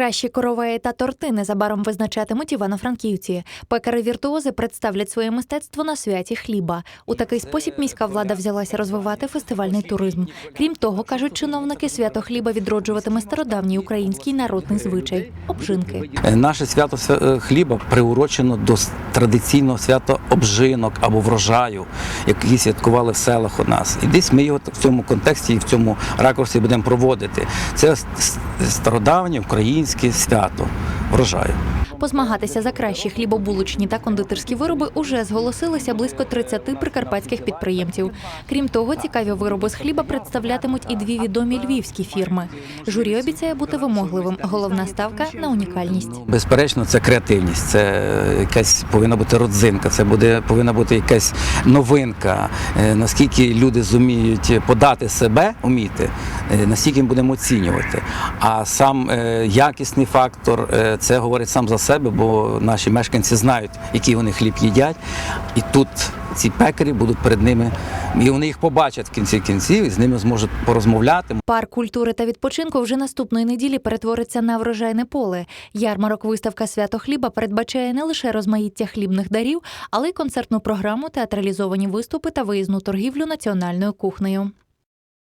Кращі короваї та торти незабаром визначатимуть івано-франківці. Пекари-віртуози представлять своє мистецтво на святі хліба. У такий спосіб міська влада взялася розвивати фестивальний туризм. Крім того, кажуть чиновники, свято хліба відроджуватиме стародавній український народний звичай обжинки. Е, Наше свято свя- е, хліба приурочено до традиційного свята обжинок або врожаю, який святкували в селах у нас. І десь ми його в цьому контексті і в цьому ракурсі будемо проводити. Це стародавнє українське свято врожаю. Позмагатися за кращі хлібобулочні та кондитерські вироби уже зголосилися близько 30 прикарпатських підприємців. Крім того, цікаві вироби з хліба представлятимуть і дві відомі львівські фірми. Журі обіцяє бути вимогливим. Головна ставка на унікальність. Безперечно, це креативність, це якась повинна бути родзинка, це буде повинна бути якась новинка. Е, Наскільки люди зуміють подати себе, уміти, е, настільки ми будемо оцінювати. А сам е, якісний фактор це говорить сам за себе, бо наші мешканці знають, який вони хліб їдять, і тут. Ці пекарі будуть перед ними, і вони їх побачать в кінці кінців, і з ними зможуть порозмовляти, Парк культури та відпочинку вже наступної неділі перетвориться на врожайне поле. Ярмарок виставка свято хліба передбачає не лише розмаїття хлібних дарів, але й концертну програму, театралізовані виступи та виїзну торгівлю національною кухнею.